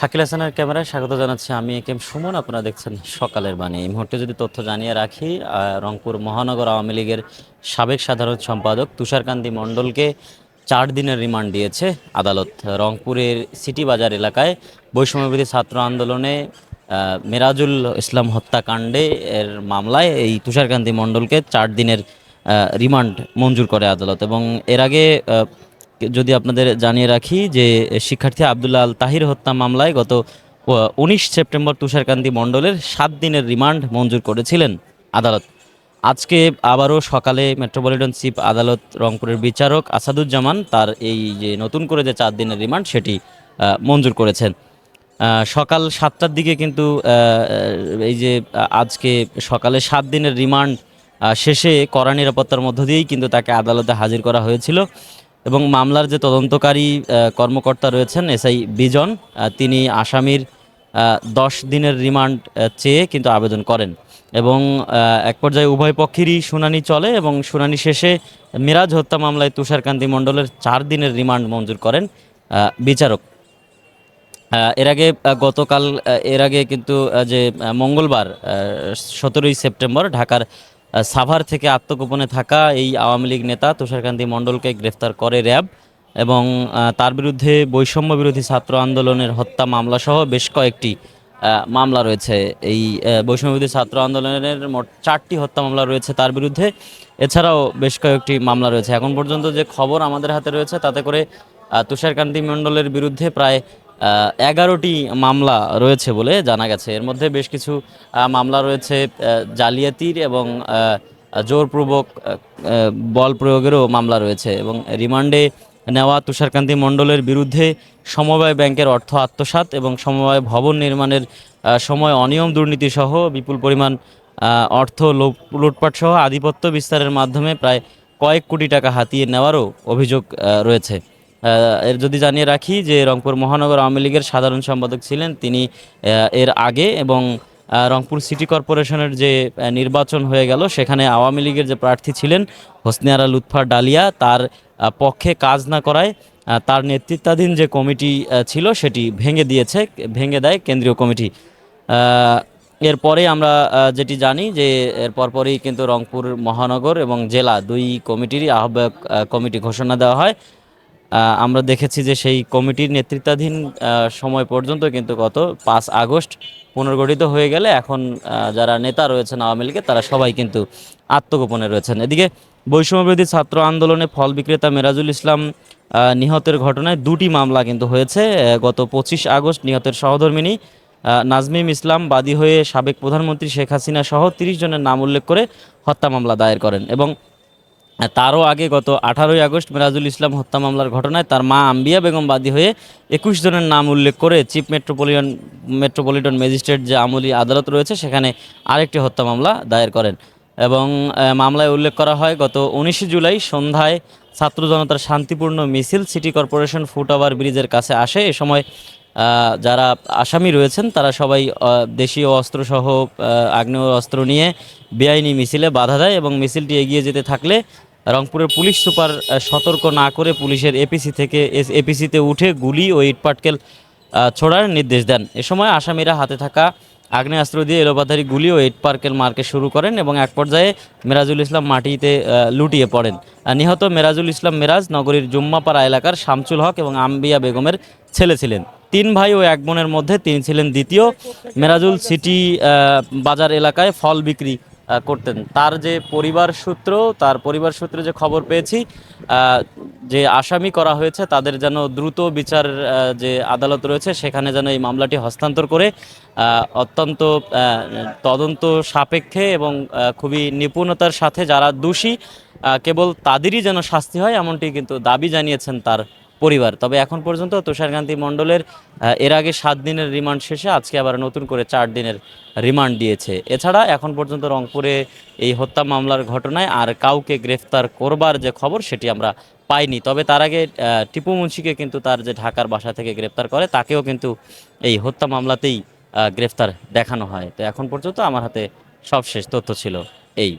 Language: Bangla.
শাকিল হাসানের ক্যামেরায় স্বাগত জানাচ্ছি আমি একে এম সুমন। আপনারা দেখছেন সকালের বাণী। এই মুহূর্তে যদি তথ্য জানিয়ে রাখি রংপুর মহানগর আওয়ামী লীগের সাবেক সাধারণ সম্পাদক তুষারকান্তি মণ্ডলকে চার দিনের রিমান্ড দিয়েছে আদালত। রংপুরের সিটি বাজার এলাকায় বৈষম্যবিধি ছাত্র আন্দোলনে মেরাজুল ইসলাম হত্যাকাণ্ডে এর মামলায় এই তুষারকান্তি মণ্ডলকে চার দিনের রিমান্ড মঞ্জুর করে আদালত এবং এর আগে যদি আপনাদের জানিয়ে রাখি যে শিক্ষার্থী আবদুল্লাহ আল তাহির হত্যা মামলায় গত উনিশ সেপ্টেম্বর তুষারকান্তি মণ্ডলের সাত দিনের রিমান্ড মঞ্জুর করেছিলেন আদালত। আজকে আবারও সকালে মেট্রোপলিটন চিফ আদালত রংপুরের বিচারক আসাদুজ্জামান তার এই যে নতুন করে যে চার দিনের রিমান্ড সেটি মঞ্জুর করেছেন। সকাল সাতটার দিকে কিন্তু এই যে আজকে সকালে সাত দিনের রিমান্ড শেষে কড়া নিরাপত্তার মধ্য দিয়েই কিন্তু তাকে আদালতে হাজির করা হয়েছিল। এবং মামলার যে তদন্তকারী কর্মকর্তা রয়েছেন এসআই বিজন তিনি আসামির দশ দিনের রিমান্ড চেয়ে কিন্তু আবেদন করেন। এবং এক পর্যায়ে উভয় পক্ষেরই শুনানি চলে এবং শুনানি শেষে মিরাজ হত্যা মামলায় তুষারকান্তি মণ্ডলের চার দিনের রিমান্ড মঞ্জুর করেন বিচারক। এর আগে গতকাল এর আগে কিন্তু যে মঙ্গলবার সতেরোই সেপ্টেম্বর ঢাকার সাভার থেকে আত্মগোপনে থাকা এই আওয়ামী লীগ নেতা তুষারকান্তি মণ্ডলকে গ্রেফতার করে র্যাব এবং তার বিরুদ্ধে বৈষম্য বিরোধী ছাত্র আন্দোলনের হত্যা মামলা সহ বেশ কয়েকটি মামলা রয়েছে। এই বৈষম্য বিরোধী ছাত্র আন্দোলনের মোট চারটি হত্যা মামলা রয়েছে তার বিরুদ্ধে। এছাড়াও বেশ কয়েকটি মামলা রয়েছে। এখন পর্যন্ত যে খবর আমাদের হাতে রয়েছে তাতে করে তুষারকান্তি মণ্ডলের বিরুদ্ধে প্রায় এগারোটি মামলা রয়েছে বলে জানা গেছে। এর মধ্যে বেশ কিছু মামলা রয়েছে জালিয়াতির এবং জোরপূর্বক বল প্রয়োগেরও মামলা রয়েছে এবং রিমান্ডে নেওয়া তুষারকান্তি মণ্ডলের বিরুদ্ধে সমবায় ব্যাংকের অর্থ আত্মসাৎ এবং সমবায় ভবন নির্মাণের সময় অনিয়ম দুর্নীতি সহ বিপুল পরিমাণ অর্থ লুটপাট সহ আধিপত্য বিস্তারের মাধ্যমে প্রায় কয়েক কোটি টাকা হাতিয়ে নেওয়ারও অভিযোগ রয়েছে। এর যদি জানিয়ে রাখি যে রংপুর মহানগর আওয়ামী লীগের সাধারণ সম্পাদক ছিলেন, তিনি এর আগে এবং রংপুর সিটি কর্পোরেশনের যে নির্বাচন হয়ে গেল, সেখানে আওয়ামী লীগের যে প্রার্থী ছিলেন হোসনিয়ারা লুৎফা ডালিয়া, তার পক্ষে কাজ না করায় তার নেতৃত্বাধীন যে কমিটি ছিল, সেটি ভেঙে দিয়েছে, ভেঙে দেয় কেন্দ্রীয় কমিটি। এরপরে আমরা যেটি জানি যে, এর পরপরই কিন্তু রংপুর মহানগর এবং জেলা দুই কমিটিরই আহ্বায়ক কমিটি ঘোষণা দেওয়া হয়। আমরা দেখেছি যে সেই কমিটির নেতৃত্বাধীন সময় পর্যন্ত কিন্তু গত পাঁচ আগস্ট পুনর্গঠিত হয়ে গেলে এখন যারা নেতা রয়েছেন আওয়ামী লীগের, তারা সবাই কিন্তু আত্মগোপনে রয়েছেন। এদিকে বৈষম্যবিরোধী ছাত্র আন্দোলনে ফল বিক্রেতা মেরাজুল ইসলাম নিহতের ঘটনায় দুটি মামলা কিন্তু হয়েছে। গত পঁচিশ আগস্ট নিহতের সহধর্মিনী নাজমিম ইসলাম বাদী হয়ে সাবেক প্রধানমন্ত্রী শেখ হাসিনা সহ তিরিশ জনের নাম উল্লেখ করে হত্যা মামলা দায়ের করেন এবং তারও আগে গত আঠারোই আগস্ট মিরাজুল ইসলাম হত্যা মামলার ঘটনায় তার মা আম্বিয়া বেগম বাদী হয়ে একুশ জনের নাম উল্লেখ করে চিফ মেট্রোপলিটন মেট্রোপলিটন ম্যাজিস্ট্রেট যে আমলি আদালত রয়েছে, সেখানে আরেকটি হত্যা মামলা দায়ের করেন। এবং মামলায় উল্লেখ করা হয়, গত উনিশে জুলাই সন্ধ্যায় ছাত্র জনতার শান্তিপূর্ণ মিছিল সিটি কর্পোরেশন ফুট ওভার ব্রিজের কাছে আসে। এ সময় যারা আসামি রয়েছেন, তারা সবাই দেশীয় অস্ত্রসহ আগ্নেয় অস্ত্র নিয়ে বেআইনি মিছিলে বাধা দেয় এবং মিছিলটি এগিয়ে যেতে থাকলে রংপুরের পুলিশ সুপার সতর্ক না করে পুলিশের এপিসি থেকে, এস এপিসিতে উঠে গুলি ও ইটপাটকেল ছোড়ার নির্দেশ দেন। এ সময় আসামিরা হাতে থাকা আগ্নেয়াস্ত্র দিয়ে এলোপাথারি গুলি ও ইট পার্কেল মারকে শুরু করেন এবং এক পর্যায়ে মেরাজুল ইসলাম মাটিতে লুটিয়ে পড়েন। নিহত মেরাজুল ইসলাম মেরাজ নগরীর জুম্মাপাড়া এলাকার শামচুল হক এবং আম্বিয়া বেগমের ছেলে ছিলেন। তিন ভাই ও এক বোনের মধ্যে তিনি ছিলেন দ্বিতীয়। মেরাজুল সিটি বাজার এলাকায় ফল বিক্রি করতেন। তার যে পরিবার সূত্র, তার পরিবার সূত্রে যে খবর পেয়েছি যে আসামি করা হয়েছে, তাদের যেন দ্রুত বিচার যে আদালত রয়েছে, সেখানে যেন এই মামলাটি হস্তান্তর করে অত্যন্ত তদন্ত সাপেক্ষে এবং খুবই নিপুণতার সাথে যারা দোষী কেবল তাদেরই যেন শাস্তি হয়, এমনটি কিন্তু দাবি জানিয়েছেন তার পরিবার। তবে এখন পর্যন্ত তুষারকান্তি মণ্ডলের এর আগে সাত দিনের রিমান্ড শেষে আজকে আবার নতুন করে চার দিনের রিমান্ড দিয়েছে। এছাড়া এখন পর্যন্ত রংপুরে এই হত্যা মামলার ঘটনায় আর কাউকে গ্রেফতার করবার যে খবর সেটি আমরা পাইনি। তবে তার আগে টিপু মুন্সিকে কিন্তু তার যে ঢাকার বাসা থেকে গ্রেফতার করে, তাকেও কিন্তু এই হত্যা মামলাতেই গ্রেফতার দেখানো হয়। তো এখন পর্যন্ত আমার হাতে সবশেষ তথ্য ছিল এই